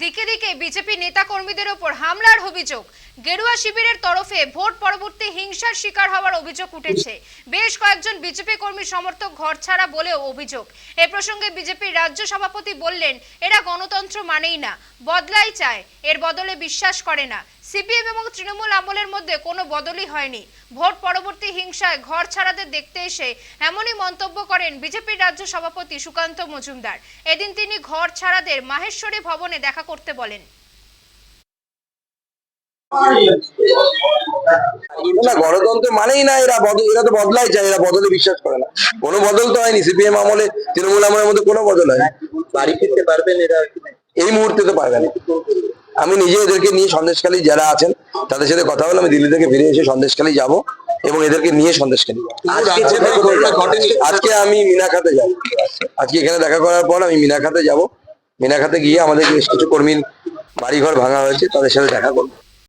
দিকে দিকে বিজেপি নেতা কর্মীদের ওপর হামলার অভিযোগ। গেরুয়া শিবিরের তরফে ভোট পরবর্তী হিংসার শিকার হওয়ার অভিযোগ উঠেছে। বেশ কয়েকজন বিজেপি কর্মী সমর্থক ঘর ছাড়া বলেও অভিযোগ। এ প্রসঙ্গে বিজেপির রাজ্য সভাপতি বললেন, এরা গণতন্ত্র মানেই না, বদলাই চায়, এর বদলে বিশ্বাস করে না। সিপিএম এবং তৃণমূল আমলের মধ্যে কোনো বদলই হয়নি। ভোট পরবর্তী হিংসায় ঘর ছাড়াদের দেখতে এসে এমনই মন্তব্য করেন বিজেপির রাজ্য সভাপতি সুকান্ত মজুমদার। এদিন তিনি ঘর ছাড়াদের মাহেশ্বরী ভবনে দেখা করতে বলেন। না গণতন্ত্র মানেই না এরা বদল এরা তো বদলাই চায় এরা বদলে বিশ্বাস করে না। কোনো বদল তো হয়নি সিপিএম আমলে তৃণমূল আমলের মধ্যে কোনো বদল হয় বাড়ি ফিরতে পারবেন এরা এই মুহূর্তে তো পারবে না। আমি নিজে এদেরকে নিয়ে সন্দেশখালী যারা আছেন তাদের সাথে কথা বলে আমি দিল্লি থেকে ফিরে এসে সন্দেশখালী যাব এবং এদেরকে নিয়ে সন্দেশখালী। আজকে আমি মিনাখাতে যাব। আজকে এখানে দেখা করার পর আমি মিনাখাতে যাব। মিনাখাতে গিয়ে আমাদের বেশ কিছু কর্মীর বাড়িঘর ভাঙা হয়েছে তাদের সাথে দেখা করব।